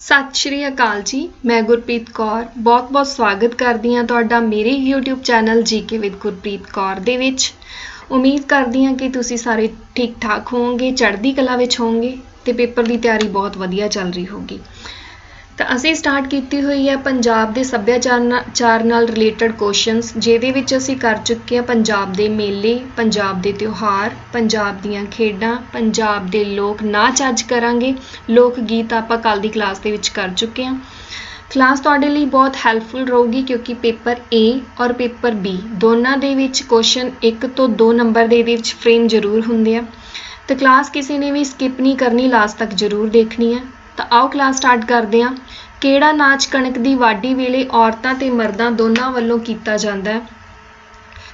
ਸਤਿ ਸ਼੍ਰੀ ਅਕਾਲ ਜੀ, ਮੈਂ ਗੁਰਪ੍ਰੀਤ ਕੌਰ। ਬਹੁਤ-ਬਹੁਤ ਸਵਾਗਤ ਕਰਦੀ ਹਾਂ ਤੁਹਾਡਾ ਮੇਰੇ YouTube channel GK with Gurpreet Kaur ਦੇ ਵਿੱਚ। ਉਮੀਦ ਕਰਦੀ ਹਾਂ ਕਿ ਤੁਸੀਂ ਸਾਰੇ ਠੀਕ ਠਾਕ ਹੋਵੋਗੇ, ਚੜ੍ਹਦੀ ਕਲਾ ਵਿੱਚ ਹੋਵੋਗੇ ਤੇ ਪੇਪਰ ਦੀ ਤਿਆਰੀ ਬਹੁਤ ਵਧੀਆ ਚੱਲ ਰਹੀ ਹੋਗੀ ਤਾਂ ਅਸੀਂ ਸਟਾਰਟ ਕੀਤੀ ਹੋਈ ਹੈ ਪੰਜਾਬ ਦੇ ਸੱਭਿਆਚਾਰ ਨਾ- ਚਾਰ ਨਾਲ ਰਿਲੇਟਡ ਕੁਐਸਚਨਸ ਜਿਹਦੇ ਵਿੱਚ ਅਸੀਂ ਕਰ ਚੁੱਕੇ ਹਾਂ ਪੰਜਾਬ ਦੇ ਮੇਲੇ, ਪੰਜਾਬ ਦੇ ਤਿਉਹਾਰ, ਪੰਜਾਬ ਦੀਆਂ ਖੇਡਾਂ, ਪੰਜਾਬ ਦੇ ਲੋਕ ਨਾਚ ਅੱਜ ਕਰਾਂਗੇ। ਲੋਕ ਗੀਤ ਆਪਾਂ ਕੱਲ ਦੀ ਕਲਾਸ ਦੇ ਵਿੱਚ ਕਰ ਚੁੱਕੇ ਹਾਂ। ਕਲਾਸ ਤੁਹਾਡੇ ਲਈ ਬਹੁਤ ਹੈਲਪਫੁਲ ਰਹੂਗੀ ਕਿਉਂਕਿ ਪੇਪਰ A ਔਰ ਪੇਪਰ B ਦੋਨਾਂ ਦੇ ਵਿੱਚ ਕੁਐਸਚਨ 1 ਤੋਂ 2 ਨੰਬਰ ਦੇ ਇਹਦੇ ਵਿੱਚ ਫਰੇਮ ਜ਼ਰੂਰ ਹੁੰਦੇ ਆ। ਤੇ ਕਲਾਸ ਕਿਸੇ ਨੇ ਵੀ ਸਕਿਪ ਨਹੀਂ ਕਰਨੀ ਲਾਸਟ ਤੱਕ ਜ਼ਰੂਰ ਦੇਖਣੀ ਹੈ ਤਾਂ ਆਓ ਕਲਾਸ ਸਟਾਰਟ ਕਰਦੇ ਹਾਂ। ਕਿਹੜਾ ਨਾਚ ਕਣਕ ਦੀ ਵਾਢੀ ਵੇਲੇ ਔਰਤਾਂ ਤੇ ਮਰਦਾਂ ਦੋਨਾਂ ਵੱਲੋਂ ਕੀਤਾ ਜਾਂਦਾ ਹੈ?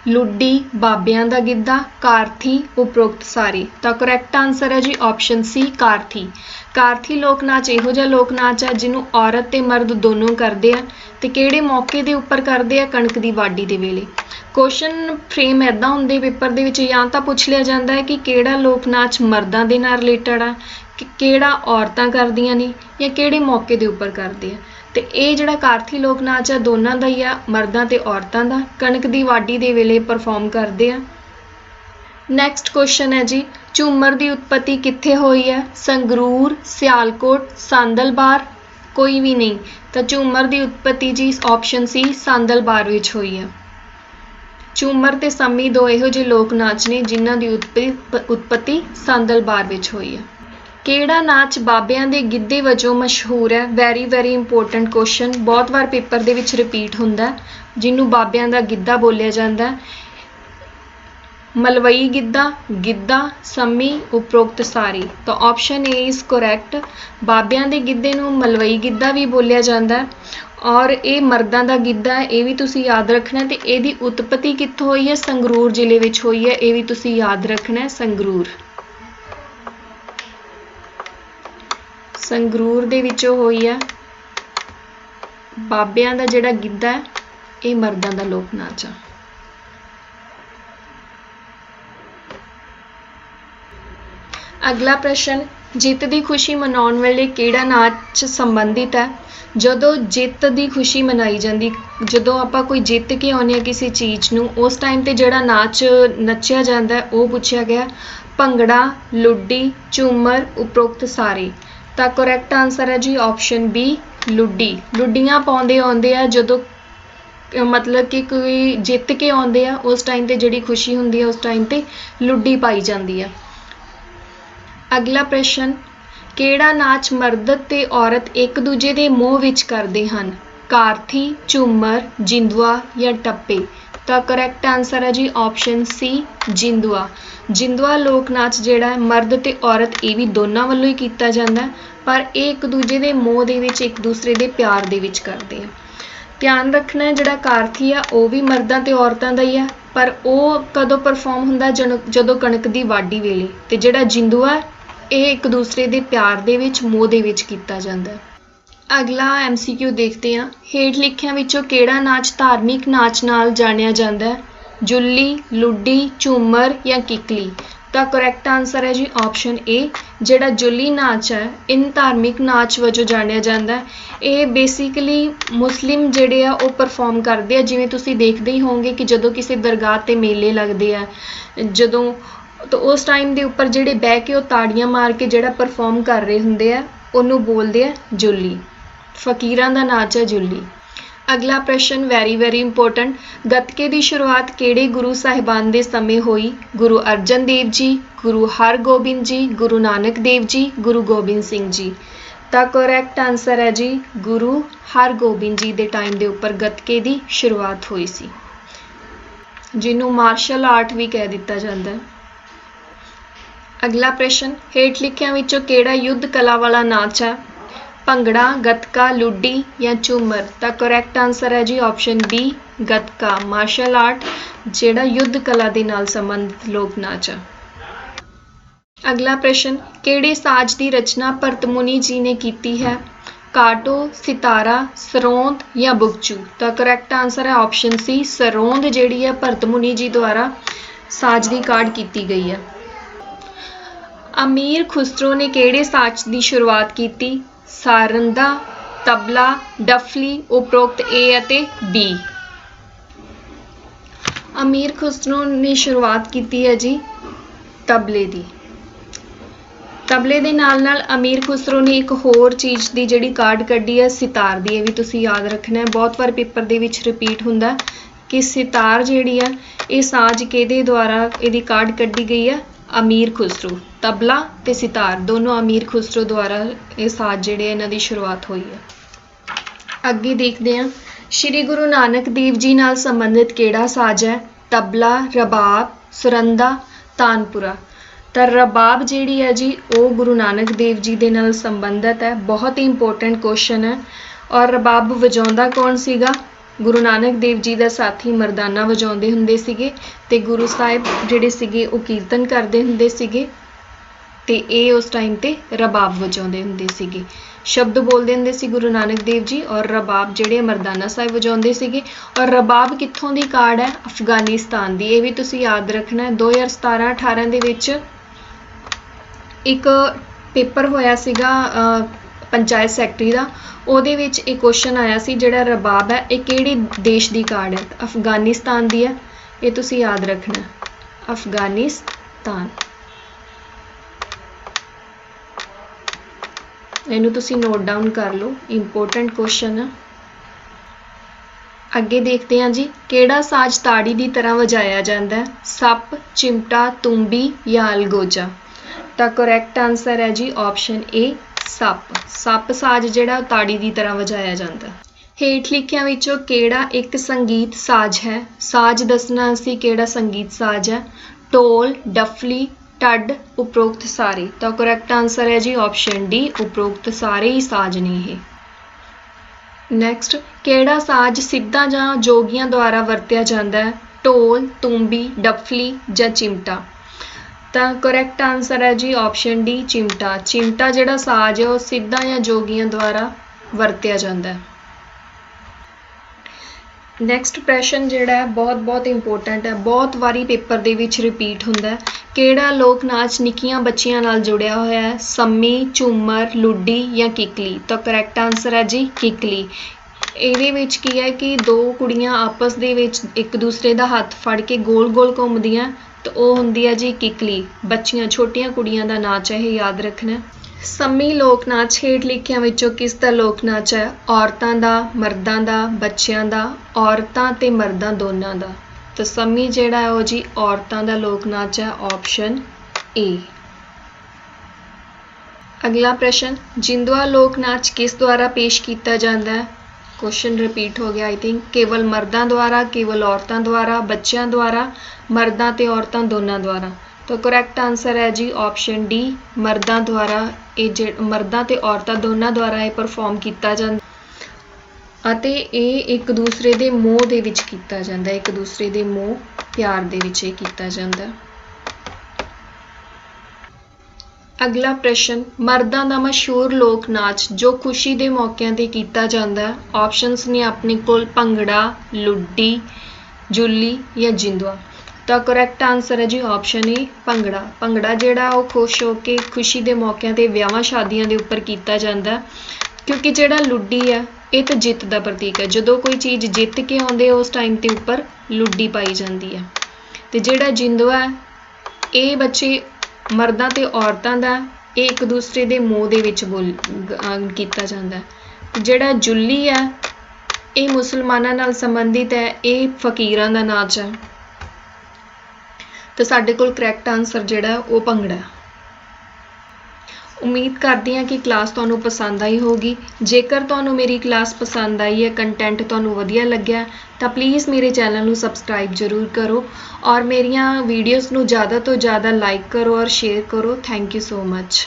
ਲੁੱਡੀ, ਬਾਬਿਆਂ ਦਾ ਗਿੱਧਾ, ਕਾਰਥੀ, ਉਪਰੋਕਤ ਸਾਰੇ। ਤਾਂ ਕਰੈਕਟ ਆਨਸਰ ਹੈ ਜੀ ਆਪਸ਼ਨ ਸੀ ਕਾਰਥੀ। ਕਾਰਥੀ ਲੋਕ ਨਾਚ ਇਹੋ ਜਿਹਾ ਲੋਕ ਨਾਚ ਹੈ ਜਿਹਨੂੰ ਔਰਤ ਤੇ ਮਰਦ ਦੋਨੋਂ ਕਰਦੇ ਆ ਤੇ ਕਿਹੜੇ ਮੌਕੇ ਦੇ ਉੱਪਰ ਕਰਦੇ ਆ ਕਣਕ ਦੀ ਵਾਢੀ ਦੇ ਵੇਲੇ। ਕੁਐਸਚਨ ਫਰੇਮ ਐਦਾਂ ਹੁੰਦੇ ਪੇਪਰ ਦੇ ਵਿੱਚ ਜਾਂ ਤਾਂ ਪੁੱਛ ਲਿਆ ਜਾਂਦਾ ਹੈ ਕਿ ਕਿਹੜਾ ਲੋਕ ਨਾਚ ਮਰਦਾਂ ਦੇ ਨਾਲ ਰਿਲੇਟਡ ਆ, ਕਿ ਕਿਹੜਾ ਔਰਤਾਂ ਕਰਦੀਆਂ ਨੇ ਜਾਂ ਕਿਹੜੇ ਮੌਕੇ ਦੇ ਉੱਪਰ ਕਰਦੇ ਆ। ਤੇ ਇਹ ਜਿਹੜਾ ਕਾਰਥੀ ਲੋਕ ਨਾਚ ਆ, ਦੋਨਾਂ ਦਾ ਹੀ ਆ, ਮਰਦਾਂ ਤੇ ਔਰਤਾਂ ਦਾ। ਕਣਕ ਦੀ ਵਾਢੀ ਦੇ ਵੇਲੇ ਪਰਫਾਰਮ ਕਰਦੇ ਆ। ਨੈਕਸਟ ਕੁਐਸਚਨ ਹੈ ਜੀ, ਝੂਮਰ ਦੀ ਉਤਪਤੀ ਕਿੱਥੇ ਹੋਈ ਹੈ? ਸੰਗਰੂਰ, ਸਿਆਲਕੋਟ, ਸਾਂਦਲਬਾਰ, ਕੋਈ ਵੀ ਨਹੀਂ। ਤਾਂ ਝੂਮਰ ਦੀ ਉਤਪਤੀ ਜੀ ਆਪਸ਼ਨ ਸੀ, ਸੰਦਲਬਾਰ ਵਿੱਚ ਹੋਈ ਹੈ। ਝੂਮਰ ਤੇ ਸੰਮੀ ਦੋ ਇਹੋ ਜਿਹੇ ਲੋਕ ਨਾਚ ਨੇ, ਜਿਨ੍ਹਾਂ ਦੀ ਉਤਪਤੀ ਉਤਪਤੀ ਸਾਂਦਲਬਾਰ ਵਿੱਚ ਹੋਈ ਹੈ। ਕਿਹੜਾ ਨਾਚ ਬਾਬਿਆਂ ਦੇ ਗਿੱਧੇ ਵਜੋਂ ਮਸ਼ਹੂਰ ਹੈ? ਵੈਰੀ ਵੈਰੀ ਇੰਪੋਰਟੈਂਟ ਕੁਐਸਚਨ ਬਹੁਤ ਵਾਰ ਪੇਪਰ ਦੇ ਵਿੱਚ ਰਿਪੀਟ ਹੁੰਦਾ ਜਿਹਨੂੰ ਬਾਬਿਆਂ ਦਾ ਗਿੱਧਾ ਬੋਲਿਆ ਜਾਂਦਾ ਮਲਵਈ ਗਿੱਧਾ ਗਿੱਧਾ, ਸੰਮੀ, ਉਪਰੋਕਤ ਸਾਰੀ। ਤਾਂ ਆਪਸ਼ਨ ਏ ਇਜ਼ ਕਰੈਕਟ ਬਾਬਿਆਂ ਦੇ ਗਿੱਧੇ ਨੂੰ ਮਲਵਈ ਗਿੱਧਾ ਵੀ ਬੋਲਿਆ ਜਾਂਦਾ ਹੈ। ਔਰ ਇਹ ਮਰਦਾਂ ਦਾ ਗਿੱਧਾ ਹੈ, ਇਹ ਵੀ ਤੁਸੀਂ ਯਾਦ ਰੱਖਣਾ ਹੈ। ਤੇ ਇਹਦੀ ਉਤਪਤੀ ਕਿੱਥੋਂ ਹੋਈ ਹੈ? ਸੰਗਰੂਰ ਜ਼ਿਲ੍ਹੇ ਵਿੱਚ ਹੋਈ ਹੈ, ਇਹ ਵੀ ਤੁਸੀਂ ਯਾਦ ਰੱਖਣਾ ਹੈ, ਸੰਗਰੂਰ। ਸੰਗਰੂਰ ਦੇ ਵਿੱਚੋਂ ਹੋਈ ਹੈ ਬਾਬਿਆਂ ਦਾ ਜਿਹੜਾ ਗਿੱਧਾ ਹੈ, ਇਹ ਮਰਦਾਂ ਦਾ ਲੋਕ ਨਾਚ ਆ। ਅਗਲਾ ਪ੍ਰਸ਼ਨ, ਜਿੱਤ ਦੀ ਖੁਸ਼ੀ ਮਨਾਉਣ ਵੇਲੇ ਕਿਹੜਾ ਨਾਚ ਸੰਬੰਧਿਤ ਹੈ? ਜਦੋਂ ਜਿੱਤ ਦੀ ਖੁਸ਼ੀ ਮਨਾਈ ਜਾਂਦੀ, ਜਦੋਂ ਆਪਾਂ ਕੋਈ ਜਿੱਤ ਕੇ ਆਉਂਦੇ ਹਾਂ ਕਿਸੇ ਚੀਜ਼ ਨੂੰ, ਉਸ ਟਾਈਮ ਤੇ ਜਿਹੜਾ ਨਾਚ ਨੱਚਿਆ ਜਾਂਦਾ, ਉਹ ਪੁੱਛਿਆ ਗਿਆ, ਭੰਗੜਾ, ਲੁੱਡੀ, ਝੂਮਰ ਉਪਰੋਕਤ ਸਾਰੇ। ਤਾਂ ਕਰੈਕਟ ਆਨਸਰ ਹੈ ਜੀ ਆਪਸ਼ਨ ਬੀ ਲੁੱਡੀ। ਲੁੱਡੀਆਂ ਪਾਉਂਦੇ ਆਉਂਦੇ ਆ, ਜਦੋਂ ਮਤਲਬ ਕਿ ਕੋਈ ਜਿੱਤ ਕੇ ਆਉਂਦੇ ਆ, ਉਸ ਟਾਈਮ ਤੇ ਜਿਹੜੀ ਖੁਸ਼ੀ ਹੁੰਦੀ ਹੈ ਉਸ ਟਾਈਮ ਤੇ ਲੁੱਡੀ ਪਾਈ ਜਾਂਦੀ ਆ। ਅਗਲਾ ਪ੍ਰਸ਼ਨ, ਕਿਹੜਾ ਨਾਚ ਮਰਦ ਤੇ ਔਰਤ ਇੱਕ ਦੂਜੇ ਦੇ ਮੋਹ ਵਿੱਚ ਕਰਦੇ ਹਨ? ਕਾਰਥੀ, ਝੂਮਰ, ਜਿੰਦੂਆ ਜਾਂ ਟੱਪੇ? ਤਾਂ ਕਰੈਕਟ ਆਨਸਰ ਹੈ ਜੀ ਆਪਸ਼ਨ ਸੀ ਜਿੰਦੂਆ। ਜਿੰਦੂਆ ਲੋਕ ਨਾਚ ਜਿਹੜਾ ਹੈ, ਮਰਦ ਤੇ ਔਰਤ ਇਹ ਵੀ ਦੋਨਾਂ ਵੱਲੋਂ ਹੀ ਕੀਤਾ ਜਾਂਦਾ ਪਰ ਇਹ ਇੱਕ ਦੂਜੇ ਦੇ ਮੋਹ ਦੇ ਵਿੱਚ, ਇੱਕ ਦੂਸਰੇ ਦੇ ਪਿਆਰ ਦੇ ਵਿੱਚ ਕਰਦੇ ਆ। ਧਿਆਨ ਰੱਖਣਾ ਜਿਹੜਾ ਕਾਰਥੀ ਆ, ਉਹ ਵੀ ਮਰਦਾਂ ਤੇ ਔਰਤਾਂ ਦਾ ਹੀ ਆ, ਪਰ ਉਹ ਕਦੋਂ ਪਰਫਾਰਮ ਹੁੰਦਾ? ਜਨ- ਜਦੋਂ ਕਣਕ ਦੀ ਵਾਢੀ ਵੇਲੇ। ਤੇ ਜਿਹੜਾ ਜਿੰਦੂਆ, ਇਹ ਇੱਕ ਦੂਸਰੇ ਦੇ ਪਿਆਰ ਦੇ ਵਿੱਚ, ਮੋਹ ਦੇ ਵਿੱਚ ਕੀਤਾ ਜਾਂਦਾ ਹੈ। ਅਗਲਾ ਐਮਸੀਕਿਊ ਦੇਖਦੇ ਹਾਂ। ਹੇਠ ਲਿਖਿਆਂ ਵਿੱਚੋਂ ਕਿਹੜਾ ਨਾਚ ਧਾਰਮਿਕ ਨਾਚ ਨਾਲ ਜਾਣਿਆ ਜਾਂਦਾ ਹੈ? ਜੁੱਲੀ, ਲੁੱਡੀ, ਝੂਮਰ ਜਾਂ ਕਿਕਲੀ? ਤਾਂ ਕਰੈਕਟ ਆਨਸਰ ਹੈ ਜੀ ਆਪਸ਼ਨ ਏ ਜਿਹੜਾ ਜੁੱਲੀ ਨਾਚ ਹੈ, ਇਨ ਧਾਰਮਿਕ ਨਾਚ ਵਜੋਂ ਜਾਣਿਆ ਜਾਂਦਾ ਹੈ। ਇਹ ਬੇਸਿਕਲੀ ਮੁਸਲਿਮ ਜਿਹੜੇ ਆ, ਉਹ ਪਰਫਾਰਮ ਕਰਦੇ ਆ। ਜਿਵੇਂ ਤੁਸੀਂ ਦੇਖਦੇ ਹੀ ਹੋਵੋਗੇ ਕਿ ਜਦੋਂ ਕਿਸੇ ਦਰਗਾਹ ਤੇ ਮੇਲੇ ਲੱਗਦੇ ਆ, ਜਦੋਂ ਤਾਂ ਉਸ ਟਾਈਮ ਦੇ ਉੱਪਰ ਜਿਹੜੇ ਬਹਿ ਕੇ ਉਹ ਤਾੜੀਆਂ ਮਾਰ ਕੇ ਜਿਹੜਾ ਪਰਫਾਰਮ ਕਰ ਰਹੇ ਹੁੰਦੇ ਆ, ਉਹਨੂੰ ਬੋਲਦੇ ਆ ਜੁੱਲੀ। ਫਕੀਰਾਂ ਦਾ ਨਾਚ ਹੈ ਜੁੱਲੀ। ਅਗਲਾ ਪ੍ਰਸ਼ਨ ਵੈਰੀ ਵੈਰੀ ਇੰਪੋਰਟੈਂਟ ਗੱਤਕੇ ਦੀ ਸ਼ੁਰੂਆਤ ਕਿਹੜੇ ਗੁਰੂ ਸਾਹਿਬਾਨ ਦੇ ਸਮੇਂ ਹੋਈ? ਗੁਰੂ ਅਰਜਨ ਦੇਵ ਜੀ, ਗੁਰੂ ਹਰਗੋਬਿੰਦ ਜੀ, ਗੁਰੂ ਨਾਨਕ ਦੇਵ ਜੀ, ਗੁਰੂ ਗੋਬਿੰਦ ਸਿੰਘ ਜੀ। ਤਾਂ ਕਰੈਕਟ ਆਨਸਰ ਹੈ ਜੀ, ਗੁਰੂ ਹਰਗੋਬਿੰਦ ਜੀ ਦੇ ਟਾਈਮ ਦੇ ਉੱਪਰ ਗੱਤਕੇ ਦੀ ਸ਼ੁਰੂਆਤ ਹੋਈ ਸੀ। ਜਿਹਨੂੰ ਮਾਰਸ਼ਲ ਆਰਟ ਵੀ ਕਹਿ ਦਿੱਤਾ ਜਾਂਦਾ ਹੈ। ਅਗਲਾ ਪ੍ਰਸ਼ਨ, ਹੇਠ ਲਿਖਿਆਂ ਵਿੱਚੋਂ ਕਿਹੜਾ ਯੁੱਧ ਕਲਾ ਵਾਲਾ ਨਾਚ ਹੈ? ਭੰਗੜਾ, ਗੱਤਕਾ, ਲੁੱਡੀ ਜਾਂ ਝੂਮਰ। ਤਾਂ ਕਰੈਕਟ ਆਨਸਰ ਹੈ ਜੀ option B Gatka. Martial art ਜਿਹੜਾ ਯੁੱਧ ਕਲਾ ਦੇ ਨਾਲ ਸੰਬੰਧਿਤ ਲੋਕ ਨਾਚ ਹੈ ਅਗਲਾ ਪ੍ਰਸ਼ਨ, ਕਿਹੜੇ ਸਾਜ਼ ਦੀ ਰਚਨਾ ਭਰਤਮੁਨੀ ਜੀ ਨੇ ਕੀਤੀ ਹੈ? ਕਾਟੋ, ਸਿਤਾਰਾ, ਸਰੋਂਦ ਜਾਂ ਬੁਗਚੂ? ਤਾਂ ਕਰੈਕਟ ਆਨਸਰ ਹੈ ਆਪਸ਼ਨ ਸੀ ਸਰੋਂਦ ਜਿਹੜੀ ਹੈ ਭਰਤਮੁਨੀ ਜੀ ਦੁਆਰਾ ਸਾਜ਼ ਦੀ ਕਾਢ ਕੀਤੀ ਗਈ ਹੈ। ਅਮੀਰ ਖੁਸਰੋ ਨੇ ਕਿਹੜੇ ਸਾਜ਼ ਦੀ ਸ਼ੁਰੂਆਤ ਕੀਤੀ? ਸਾਰੰਦਾ ਤਬਲਾ ਡਫਲੀ ਉਪਰੋਕਤ A ਅਤੇ B ਅਮੀਰ ਖੁਸਰੋ ਨੇ ਸ਼ੁਰੂਆਤ ਕੀਤੀ ਹੈ ਜੀ ਤਬਲੇ ਦੀ। ਤਬਲੇ ਦੇ ਨਾਲ ਨਾਲ ਅਮੀਰ ਖੁਸਰੋ ਨੇ ਇੱਕ ਹੋਰ ਚੀਜ਼ ਦੀ ਜਿਹੜੀ ਕਾਰਡ ਕੱਢੀ ਹੈ, ਸਿਤਾਰ ਦੀ, ਇਹ ਵੀ ਤੁਸੀਂ ਯਾਦ ਰੱਖਣਾ ਹੈ। ਬਹੁਤ ਵਾਰ ਪੇਪਰ ਦੇ ਵਿੱਚ ਰਿਪੀਟ ਹੁੰਦਾ ਕਿ ਸਿਤਾਰ ਜਿਹੜੀ ਹੈ, ਇਹ ਸਾਜ਼ ਕਿਹਦੇ ਦੁਆਰਾ ਇਹਦੀ ਕਾਰਡ ਕੱਢੀ ਗਈ ਹੈ? ਅਮੀਰ ਖੁਸਰੋ, ਤਬਲਾ ਤੇ ਸਿਤਾਰ, ਦੋਨੋਂ ਅਮੀਰ ਖੁਸਰੋ ਦੁਆਰਾ ਇਹ ਸਾਜ਼ ਜਿਹੜੇ ਇਹਨਾਂ ਦੀ ਸ਼ੁਰੂਆਤ ਹੋਈ ਹੈ। ਅੱਗੇ ਦੇਖਦੇ ਹਾਂ, ਸ਼੍ਰੀ ਗੁਰੂ ਨਾਨਕ ਦੇਵ ਜੀ ਨਾਲ ਸੰਬੰਧਿਤ ਕਿਹੜਾ ਸਾਜ਼ ਹੈ? ਤਬਲਾ, ਰਬਾਬ, ਸੁਰੰਦਾ, ਤਾਨਪੁਰਾ। ਤਾਂ ਰਬਾਬ ਜਿਹੜੀ ਹੈ ਜੀ, ਉਹ ਗੁਰੂ ਨਾਨਕ ਦੇਵ ਜੀ ਦੇ ਨਾਲ ਸੰਬੰਧਿਤ ਹੈ, ਬਹੁਤ ਹੀ ਇੰਪੋਰਟੈਂਟ ਕੁਐਸਚਨ ਹੈ। ਔਰ ਰਬਾਬ ਵਜਾਉਂਦਾ ਕੌਣ ਸੀਗਾ? ਗੁਰੂ ਨਾਨਕ ਦੇਵ ਜੀ ਦਾ ਸਾਥੀ ਮਰਦਾਨਾ ਵਜਾਉਂਦੇ ਹੁੰਦੇ ਸੀਗੇ ਤੇ ਗੁਰੂ ਸਾਹਿਬ ਜਿਹੜੇ ਸੀਗੇ ਉਹ ਕੀਰਤਨ ਕਰਦੇ ਹੁੰਦੇ ਸੀਗੇ ਤੇ ਇਹ ਉਸ ਟਾਈਮ ਤੇ ਰਬਾਬ ਵਜਾਉਂਦੇ ਹੁੰਦੇ ਸੀਗੇ। ਸ਼ਬਦ ਬੋਲਦੇ ਹੁੰਦੇ ਸੀ ਗੁਰੂ ਨਾਨਕ ਦੇਵ ਜੀ ਔਰ ਰਬਾਬ ਜਿਹੜੇ ਮਰਦਾਨਾ ਸਾਹਿਬ ਵਜਾਉਂਦੇ ਸੀਗੇ। ਔਰ ਰਬਾਬ ਕਿੱਥੋਂ ਦੀ ਕਾਰਡ ਹੈ? ਅਫਗਾਨਿਸਤਾਨ ਦੀ। ਇਹ ਵੀ ਤੁਸੀਂ ਯਾਦ ਰੱਖਣਾ ਹੈ 2017 18 ਦੇ ਵਿੱਚ ਇੱਕ ਪੇਪਰ ਹੋਇਆ ਸੀਗਾ ਪੰਚਾਇਤ ਸੈਕਟਰੀ ਦਾ, ਉਹਦੇ ਵਿੱਚ ਇਹ ਕੁਐਸਚਨ ਆਇਆ ਸੀ, ਜਿਹੜਾ ਰਬਾਬ ਹੈ, ਇਹ ਕਿਹੜੇ ਦੇਸ਼ ਦੀ ਕਾਰਡ ਹੈ? ਅਫਗਾਨਿਸਤਾਨ ਦੀ ਹੈ, ਇਹ ਤੁਸੀਂ ਯਾਦ ਰੱਖਣਾ। ਅਫਗਾਨਿਸਤਾਨ। ਇਹਨੂੰ ਤੁਸੀਂ ਨੋਟ ਡਾਊਨ ਕਰ ਲਓ ਇੰਪੋਰਟੈਂਟ ਕੁਐਸਚਨ ਹੈ ਅੱਗੇ ਦੇਖਦੇ ਹਾਂ ਜੀ, ਕਿਹੜਾ ਸਾਜ਼ ਤਾੜੀ ਦੀ ਤਰ੍ਹਾਂ ਵਜਾਇਆ ਜਾਂਦਾ ਹੈ? ਸੱਪ, ਚਿਮਟਾ, ਤੁੰਬੀ ਜਾਂ ਅਲਗੋਜਾ? ਤਾਂ ਕਰੈਕਟ ਆਨਸਰ ਹੈ ਜੀ ਆਪਸ਼ਨ ਏ ਸੱਪ। ਸੱਪ ਸਾਜ਼ ਜਿਹੜਾ ਉਹ ਤਾੜੀ ਦੀ ਤਰ੍ਹਾਂ ਵਜਾਇਆ ਜਾਂਦਾ। ਹੇਠ ਲਿਖਿਆਂ ਵਿੱਚੋਂ ਕਿਹੜਾ ਇੱਕ ਸੰਗੀਤ ਸਾਜ਼ ਹੈ? ਸਾਜ਼ ਦੱਸਣਾ ਅਸੀਂ ਕਿਹੜਾ ਸੰਗੀਤ ਸਾਜ਼ ਹੈ? ਢੋਲ, ਡਫਲੀ, ਟੱਡ, ਉਪਰੋਕਤ ਸਾਰੇ। ਤਾਂ ਕਰੈਕਟ ਆਨਸਰ ਹੈ ਜੀ ਆਪਸ਼ਨ ਡੀ ਉਪਰੋਕਤ ਸਾਰੇ ਹੀ ਸਾਜ਼ ਨੇ ਇਹ। ਨੈਕਸਟ ਕਿਹੜਾ ਸਾਜ਼ ਸਿੱਧਾ ਜਾਂ ਜੋਗੀਆਂ ਦੁਆਰਾ ਵਰਤਿਆ ਜਾਂਦਾ ਹੈ? ਢੋਲ, ਤੂੰਬੀ, ਡਫਲੀ ਜਾਂ ਚਿਮਟਾ। ਤਾਂ ਕਰੈਕਟ ਆਨਸਰ ਹੈ ਜੀ ਆਪਸ਼ਨ ਡੀ ਚਿਮਟਾ। ਚਿਮਟਾ ਜਿਹੜਾ ਸਾਜ਼ ਹੈ, ਉਹ ਸਿੱਧਾ ਜਾਂ ਜੋਗੀਆਂ ਦੁਆਰਾ ਵਰਤਿਆ ਜਾਂਦਾ ਹੈ। ਨੈਕਸਟ ਪ੍ਰੈਸ਼ਨ ਜਿਹੜਾ ਹੈ, ਬਹੁਤ ਬਹੁਤ ਇੰਪੋਰਟੈਂਟ ਹੈ। ਬਹੁਤ ਵਾਰੀ ਪੇਪਰ ਦੇ ਵਿੱਚ ਰਿਪੀਟ ਹੁੰਦਾ ਹੈ। ਕਿਹੜਾ ਲੋਕ ਨਾਚ ਨਿੱਕੀਆਂ ਬੱਚੀਆਂ ਨਾਲ ਜੁੜਿਆ ਹੋਇਆ ਹੈ? ਸੰਮੀ, ਝੂਮਰ, ਲੁੱਡੀ ਜਾਂ ਕਿਕਲੀ? ਤਾਂ ਕਰੈਕਟ ਆਨਸਰ ਹੈ ਜੀ ਕਿਕਲੀ। ਇਹਦੇ ਵਿੱਚ ਕੀ ਹੈ ਕਿ ਦੋ ਕੁੜੀਆਂ ਆਪਸ ਦੇ ਵਿੱਚ ਇੱਕ ਦੂਸਰੇ ਦਾ ਹੱਥ ਫੜ ਕੇ ਗੋਲ-ਗੋਲ ਘੁੰਮਦੀਆਂ ਤਾਂ ਉਹ ਹੁੰਦੀ ਹੈ ਜੀ ਕਿਕਲੀ। ਬੱਚੀਆਂ, ਛੋਟੀਆਂ ਕੁੜੀਆਂ ਦਾ ਨਾਚ ਹੈ ਇਹ ਯਾਦ ਰੱਖਣਾ। ਸੰਮੀ ਲੋਕ ਨਾਚ ਹੇਠ ਲਿਖਿਆਂ ਵਿੱਚੋਂ ਕਿਸ ਦਾ ਲੋਕ ਨਾਚ ਹੈ? ਔਰਤਾਂ ਦਾ, ਮਰਦਾਂ ਦਾ, ਬੱਚਿਆਂ ਦਾ, ਔਰਤਾਂ ਤੇ ਮਰਦਾਂ ਦੋਨਾਂ ਦਾ। ਤਾਂ ਸੰਮੀ ਜਿਹੜਾ ਹੈ ਉਹ ਜੀ ਔਰਤਾਂ ਦਾ ਲੋਕ ਨਾਚ ਹੈ ਆਪਸ਼ਨ ਏ ਅਗਲਾ ਪ੍ਰਸ਼ਨ, ਜਿੰਦਵਾ ਲੋਕ ਨਾਚ ਕਿਸ ਦੁਆਰਾ ਪੇਸ਼ ਕੀਤਾ ਜਾਂਦਾ ਹੈ? ਕੁਐਸਚਨ ਰਿਪੀਟ ਹੋ ਗਿਆ ਆਈ ਥਿੰਕ ਕੇਵਲ ਮਰਦਾਂ ਦੁਆਰਾ, ਕੇਵਲ ਔਰਤਾਂ ਦੁਆਰਾ, ਬੱਚਿਆਂ ਦੁਆਰਾ, ਮਰਦਾਂ ਤੇ ਔਰਤਾਂ ਦੋਨਾਂ ਦੁਆਰਾ। ਤਾਂ ਕਰੈਕਟ ਆਨਸਰ ਹੈ ਜੀ ਆਪਸ਼ਨ ਡੀ ਮਰਦਾਂ ਦੁਆਰਾ, ਇਹ ਜਿਹ- ਮਰਦਾਂ ਤੇ ਔਰਤਾਂ ਦੋਨਾਂ ਦੁਆਰਾ ਇਹ ਪਰਫਾਰਮ ਕੀਤਾ ਜਾਂਦਾ। ਅਤੇ ਇਹ ਇੱਕ ਦੂਸਰੇ ਦੇ ਮੋਹ ਦੇ ਵਿੱਚ ਕੀਤਾ ਜਾਂਦਾ, ਇੱਕ ਦੂਸਰੇ ਦੇ ਮੋਹ ਪਿਆਰ ਦੇ ਵਿੱਚ ਇਹ ਕੀਤਾ ਜਾਂਦਾ ਹੈ ਅਗਲਾ ਪ੍ਰਸ਼ਨ, ਮਰਦਾਂ ਦਾ ਮਸ਼ਹੂਰ ਲੋਕ ਨਾਚ ਜੋ ਖੁਸ਼ੀ ਦੇ ਮੌਕਿਆਂ ਤੇ ਕੀਤਾ ਜਾਂਦਾ ਹੈ ਆਪਸ਼ਨਸ ਨੇ ਆਪਣੇ ਕੋਲ ਭੰਗੜਾ, ਲੁੱਡੀ, ਜੁੱਲੀ ਜਾਂ ਜਿੰਦਵਾ। ਤਾਂ ਕਰੈਕਟ ਆਨਸਰ ਹੈ ਜੀ ਆਪਸ਼ਨ ਏ ਭੰਗੜਾ। ਭੰਗੜਾ ਜਿਹੜਾ ਉਹ ਖੁਸ਼ ਹੋ ਕੇ ਖੁਸ਼ੀ ਦੇ ਮੌਕਿਆਂ ਤੇ ਵਿਆਹਾਂ ਸ਼ਾਦੀਆਂ ਦੇ ਉੱਪਰ ਕੀਤਾ ਜਾਂਦਾ ਕਿਉਂਕਿ ਜਿਹੜਾ ਲੁੱਡੀ ਹੈ, ਇਹ ਤਾਂ ਜਿੱਤ ਦਾ ਪ੍ਰਤੀਕ ਹੈ। ਜਦੋਂ ਕੋਈ ਚੀਜ਼ ਜਿੱਤ ਕੇ ਆਉਂਦੇ ਉਸ ਟਾਈਮ ਤੇ ਉੱਪਰ ਲੁੱਡੀ ਪਾਈ ਜਾਂਦੀ ਹੈ। ਤੇ ਜਿਹੜਾ ਜਿੰਦਵਾ ਇਹ ਬੱਚੇ ਮਰਦਾਂ ਤੇ ਔਰਤਾਂ ਦਾ ਇਹ ਇੱਕ ਦੂਸਰੇ ਦੇ ਮੂੰਹ ਦੇ ਵਿੱਚ ਬੋਲ ਕੀਤਾ ਜਾਂਦਾ ਜਿਹੜਾ ਜੁੱਲੀ ਹੈ, ਇਹ ਮੁਸਲਮਾਨਾਂ ਨਾਲ ਸੰਬੰਧਿਤ ਹੈ, ਇਹ ਫਕੀਰਾਂ ਦਾ ਨਾਚ ਹੈ। ਤੇ ਸਾਡੇ ਕੋਲ ਕਰੈਕਟ ਆਨਸਰ ਜਿਹੜਾ, ਉਹ ਭੰਗੜਾ ਉਮੀਦ ਕਰਦੀ ਹਾਂ ਕਿ ਕਲਾਸ ਤੁਹਾਨੂੰ ਪਸੰਦ ਆਈ ਹੋਗੀ ਜੇਕਰ ਤੁਹਾਨੂੰ ਮੇਰੀ ਕਲਾਸ ਪਸੰਦ ਆਈ ਹੈ ਕੰਟੈਂਟ ਤੁਹਾਨੂੰ ਵਧੀਆ ਲੱਗਿਆ, ਤਾਂ ਪਲੀਜ਼ ਮੇਰੇ ਚੈਨਲ ਨੂੰ ਸਬਸਕ੍ਰਾਈਬ ਜ਼ਰੂਰ ਕਰੋ ਔਰ ਮੇਰੀਆਂ ਵੀਡੀਓਜ਼ ਨੂੰ ਜ਼ਿਆਦਾ ਤੋਂ ਜ਼ਿਆਦਾ ਲਾਈਕ ਕਰੋ ਔਰ ਸ਼ੇਅਰ ਕਰੋ। Thank you so much